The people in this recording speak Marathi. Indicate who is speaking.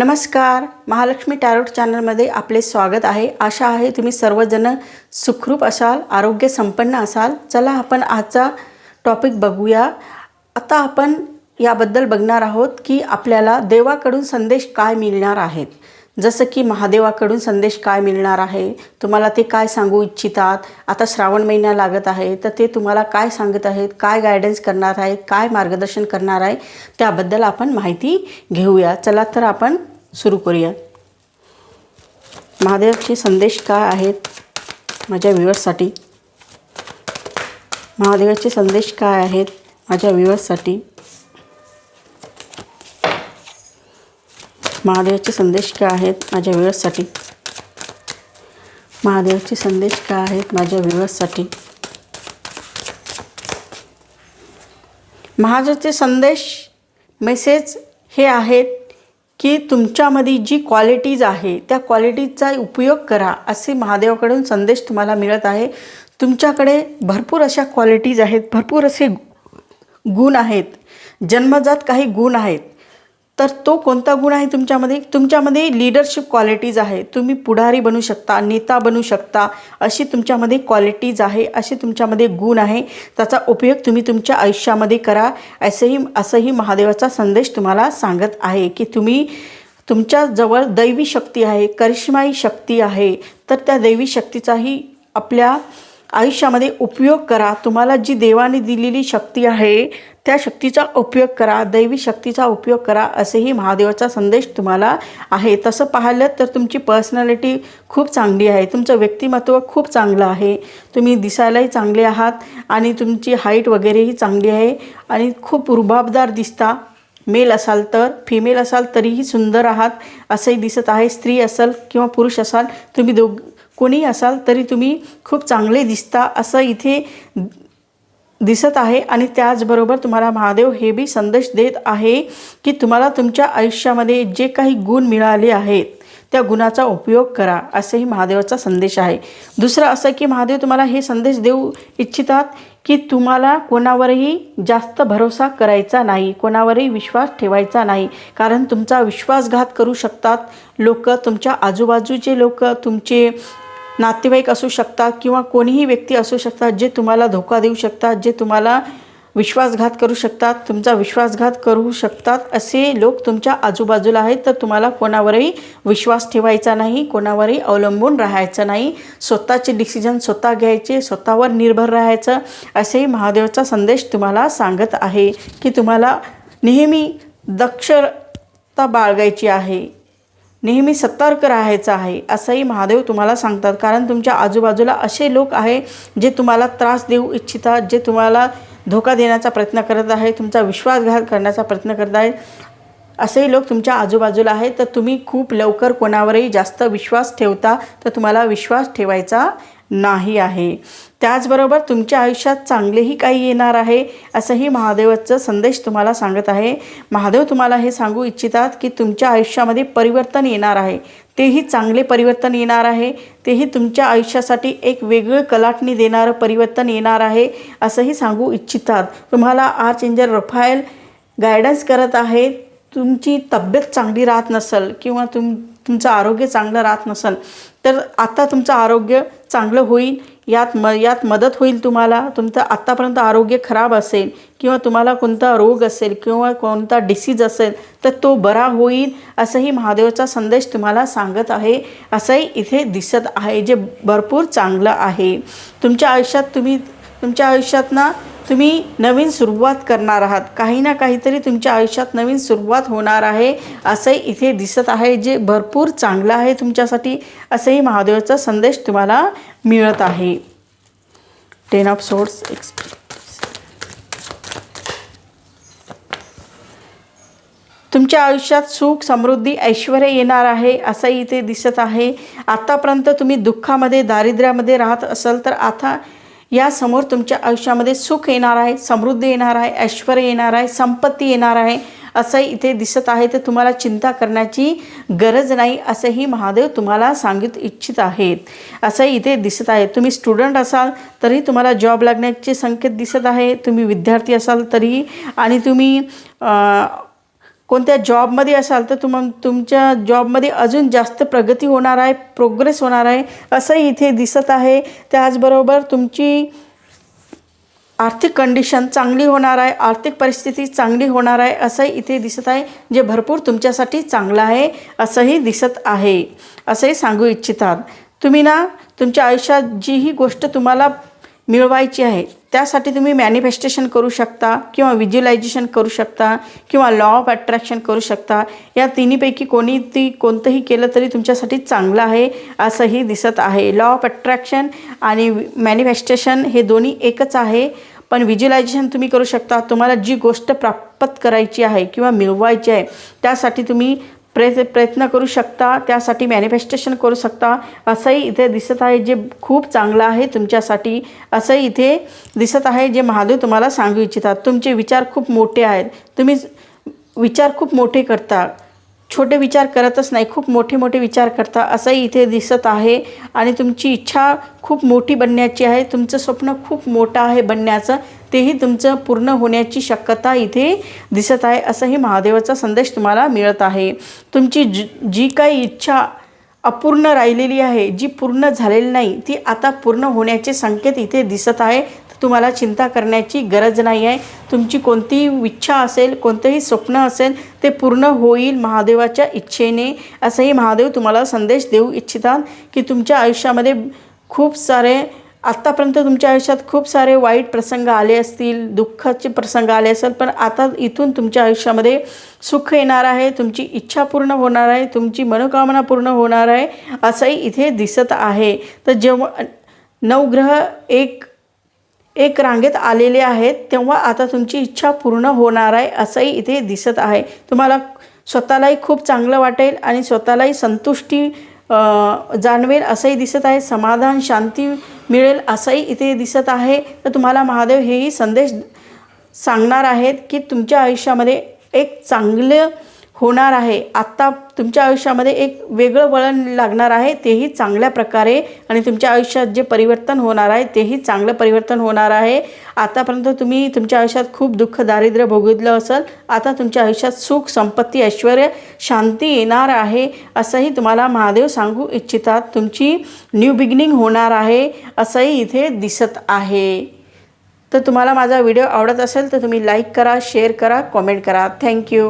Speaker 1: नमस्कार महालक्ष्मी टॅरोट चॅनलमध्ये आपले स्वागत आहे. आशा आहे तुम्ही सर्वजण सुखरूप असाल आरोग्य संपन्न असाल. चला आपण आजचा टॉपिक बघूया. आता आपण याबद्दल बघणार आहोत की आपल्याला देवाकडून संदेश काय मिळणार आहेत. जसं की महादेवाकडून संदेश काय मिळणार आहे तुम्हाला ते काय सांगू इच्छितात आता श्रावण महिना लागत आहे तर ते तुम्हाला काय सांगत आहेत काय गायडन्स करणार आहेत काय मार्गदर्शन करणार आहे त्याबद्दल आपण माहिती घेऊया. चला तर आपण सुरू करूया. महादेवाचे संदेश काय आहेत माझ्या व्ह्युअर्ससाठी महादेवाचे संदेश काय आहेत माझ्या व्ह्युअर्ससाठी महादेवाचे संदेश काय आहेत माझ्या व्ह्युअर्ससाठी महादेवाचे संदेश काय आहेत माझ्या व्ह्युअर्ससाठी महादेवाचे संदेश मेसेज हे आहेत की तुमच्यामध्ये जी क्वालिटीज आहे त्या क्वालिटीजचा उपयोग करा असे महादेवाकडून संदेश तुम्हाला मिळत आहे. तुमच्याकडे भरपूर अशा क्वालिटीज आहेत भरपूर असे गुण आहेत. जन्मजात काही गुण आहेत. तर तो कोणता गुण आहे तुमच्यामध्ये? तुमच्यामध्ये लिडरशिप क्वालिटीज आहे. तुम्ही पुढारी बनू शकता नेता बनू शकता अशी तुमच्यामध्ये क्वालिटीज आहे असे तुमच्यामध्ये गुण आहे. त्याचा उपयोग तुम्ही तुमच्या आयुष्यामध्ये करा असंही असंही महादेवाचा संदेश तुम्हाला सांगत आहे की तुम्ही तुमच्याजवळ दैवी शक्ती आहे करिश्माई शक्ती आहे. तर त्या दैवी शक्तीचाही आपल्या आयुष्यामध्ये उपयोग करा. तुम्हाला जी देवाने दिलेली शक्ती आहे त्या शक्तीचा उपयोग करा. दैवी शक्तीचा उपयोग करा असेही महादेवाचा संदेश तुम्हाला आहे. तसं पाहिलं तर तुमची पर्सनॅलिटी खूप चांगली आहे. तुमचं व्यक्तिमत्व खूप चांगलं आहे. तुम्ही दिसायलाही चांगले आहात आणि तुमची हाईट वगैरेही चांगली आहे आणि खूप रुबाबदार दिसता. मेल असाल तर फिमेल असाल तरीही सुंदर आहात असंही दिसत आहे. स्त्री असाल किंवा पुरुष असाल तुम्ही दोघ कोणी असाल तरी तुम्ही खूप चांगले दिसता असं इथे दिसत आहे. आणि त्याचबरोबर तुम्हाला महादेव हे बी संदेश देत आहे की तुम्हाला तुमच्या आयुष्यामध्ये जे काही गुण मिळाले आहेत त्या गुणाचा उपयोग करा असेही महादेवाचा संदेश आहे. दुसरं असं की महादेव तुम्हाला हे संदेश देऊ इच्छितात की तुम्हाला कोणावरही जास्त भरोसा करायचा नाही कोणावरही विश्वास ठेवायचा नाही. कारण तुमचा विश्वासघात करू शकतात लोक तुमच्या आजूबाजूचे लोक तुमचे नातेवाईक असू शकतात किंवा कोणीही व्यक्ती असू शकतात जे तुम्हाला धोका देऊ शकतात जे तुम्हाला विश्वासघात करू शकतात तुमचा विश्वासघात करू शकतात असे लोक तुमच्या आजूबाजूला आहेत तर तुम्हाला कोणावरही विश्वास ठेवायचा नाही कोणावरही अवलंबून राहायचं नाही. स्वतःचे डिसिजन स्वतः घ्यायचे स्वतःवर निर्भर राहायचं असेही महादेवाचा संदेश तुम्हाला सांगत आहे की तुम्हाला नेहमी दक्षता बाळगायची आहे. नेहमी सतर्क राहायचं आहे असंही महादेव तुम्हाला सांगतात. कारण तुमच्या आजूबाजूला असे लोक आहे जे तुम्हाला त्रास देऊ इच्छितात जे तुम्हाला धोका देण्याचा प्रयत्न करत आहे तुमचा विश्वासघात करण्याचा प्रयत्न करत आहे असेही लोक तुमच्या आजूबाजूला आहेत तर तुम्ही खूप लवकर कोणावरही जास्त विश्वास ठेवता तर तुम्हाला विश्वास ठेवायचा नाही आहे. त्याचबरोबर तुमच्या आयुष्यात चांगलेही काही येणार आहे असंही महादेवाचं संदेश तुम्हाला सांगत आहे. महादेव तुम्हाला हे सांगू इच्छितात की तुमच्या आयुष्यामध्ये परिवर्तन येणार आहे. तेही चांगले परिवर्तन येणार आहे. तेही तुमच्या आयुष्यासाठी एक वेगळं कलाटणी देणारं परिवर्तन येणार आहे असंही सांगू इच्छितात. तुम्हाला आर्च एंजल रफायल गायडन्स करत आहे तुमची तब्येत चांगली राहत नसेल किंवा तुम तुमचं आरोग्य चांगलं राहत नसेल तर आता तुमचं आरोग्य चांगलं होईल यात म यात मदत होईल तुम्हाला तुमचं आत्तापर्यंत आरोग्य खराब असेल किंवा तुम्हाला कोणता रोग असेल किंवा कोणता डिसीज असेल तर तो बरा होईल असंही महादेवाचा संदेश तुम्हाला सांगत आहे असंही इथे दिसत आहे जे भरपूर चांगलं आहे. तुमच्या आयुष्यात तुम्ही तुमच्या आयुष्यात ना तुम्ही नवीन सुरुवात करणार आहात. काही ना काहीतरी तुमच्या आयुष्यात नवीन सुरुवात होणार आहे असंही इथे दिसत आहे. जे भरपूर चांगलं आहे तुमच्यासाठी असंही महादेवाचा संदेश तुम्हाला मिळत आहे. टेन ऑफ सोर्स एक्सप्रेस तुमच्या आयुष्यात सुख समृद्धी ऐश्वर येणार आहे असंही इथे दिसत आहे. आत्तापर्यंत तुम्ही दुःखामध्ये दारिद्र्यामध्ये राहत असाल तर आता यासमोर तुमच्या आयुष्यामध्ये सुख येणार आहे समृद्धी येणार आहे ऐश्वर येणार आहे संपत्ती येणार आहे असंही इथे दिसत आहे. तर तुम्हाला चिंता करण्याची गरज नाही असंही महादेव तुम्हाला सांगित इच्छित आहेत. असंही इथे दिसत आहे. तुम्ही स्टुडंट असाल तरी तुम्हाला जॉब लागण्याचे संकेत दिसत आहे. तुम्ही विद्यार्थी असाल तरी आणि तुम्ही कोणत्या जॉबमध्ये असाल तर तुम तुमच्या जॉबमध्ये अजून जास्त प्रगती होणार आहे प्रोग्रेस होणार आहे असंही इथे दिसत आहे. त्याचबरोबर तुमची आर्थिक कंडिशन चांगली होणार आहे आर्थिक परिस्थिती चांगली होणार आहे असंही इथे दिसत आहे जे भरपूर तुमच्यासाठी चांगलं आहे असंही दिसत आहे. असंही सांगू इच्छितात. तुम्ही ना तुमच्या आयुष्यात जी ही गोष्ट तुम्हाला मिळवायची आहे त्यासाठी तुम्ही मॅनिफेस्टेशन करू शकता किंवा व्हिज्युलायझेशन करू शकता किंवा लॉ ऑफ अट्रॅक्शन करू शकता. या तिन्हीपैकी कोणी ती कोणतंही केलं तरी तुमच्यासाठी चांगलं आहे असंही दिसत आहे. लॉ ऑफ अट्रॅक्शन आणि मॅनिफेस्टेशन हे दोन्ही एकच आहे. पण व्हिज्युलायझेशन तुम्ही करू शकता. तुम्हाला जी गोष्ट प्राप्त करायची आहे किंवा मिळवायची आहे त्यासाठी तुम्ही प्रयत् प्रयत्न करू शकता त्यासाठी मॅनिफेस्टेशन करू शकता. असंही इथे दिसत आहे जे खूप चांगलं आहे तुमच्यासाठी. असंही इथे दिसत आहे जे महादेव तुम्हाला सांगू इच्छितात. तुमचे विचार खूप मोठे आहेत. तुम्ही विचार खूप मोठे करता. छोटे विचार करतच नाही खूप मोठे मोठे विचार करता असंही इथे दिसत आहे. आणि तुमची इच्छा खूप मोठी बनण्याची आहे तुमचं स्वप्न खूप मोठं आहे बनण्याचं तेही तुमचं पूर्ण होण्याची शक्यता इथे दिसत आहे असंही महादेवाचा संदेश तुम्हाला मिळत आहे. तुमची जी जी काही इच्छा अपूर्ण राहिलेली आहे जी पूर्ण झालेली नाही ती आता पूर्ण होण्याचे संकेत इथे दिसत आहे. तुम्हाला चिंता करण्याची गरज नाही आहे. तुमची कोणतीही इच्छा असेल कोणतंही स्वप्न असेल ते पूर्ण होईल महादेवाच्या इच्छेने. असंही महादेव तुम्हाला संदेश देऊ इच्छितात की तुमच्या आयुष्यामध्ये खूप सारे आत्तापर्यंत तुमच्या आयुष्यात खूप सारे वाईट प्रसंग आले असतील दुःखाचे प्रसंग आले असेल पण आता इथून तुमच्या आयुष्यामध्ये सुख येणार आहे तुमची इच्छा पूर्ण होणार आहे तुमची मनोकामना पूर्ण होणार आहे असंही इथे दिसत आहे. तर जेव्हा नवग्रह एक एक रांगेत आलेले आहेत तेव्हा आता तुमची इच्छा पूर्ण होणार आहे असंही इथे दिसत आहे. तुम्हाला स्वतःलाही खूप चांगलं वाटेल आणि स्वतःलाही संतुष्टी जाणवेल असंही दिसत आहे. समाधान शांती मिळेल असंही इथे दिसत आहे. तर तुम्हाला महादेव हेही संदेश सांगणार आहेत की तुमच्या आयुष्यामध्ये एक चांगलं होणार आहे. आत्ता तुमच्या आयुष्यामध्ये एक वेगळं वळण लागणार आहे तेही चांगल्या प्रकारे आणि तुमच्या आयुष्यात जे परिवर्तन होणार आहे तेही चांगलं परिवर्तन होणार आहे. आतापर्यंत तुम्ही तुमच्या आयुष्यात खूप दुःख दारिद्र्य भोगितलं असेल आता तुमच्या आयुष्यात सुख संपत्ती ऐश्वर शांती येणार आहे असंही तुम्हाला महादेव सांगू इच्छितात. तुमची न्यू बिगिनिंग होणार आहे असंही इथे दिसत आहे. तर तुम्हाला माझा व्हिडिओ आवडत असेल तर तुम्ही लाईक करा शेअर करा कॉमेंट करा. थँक्यू.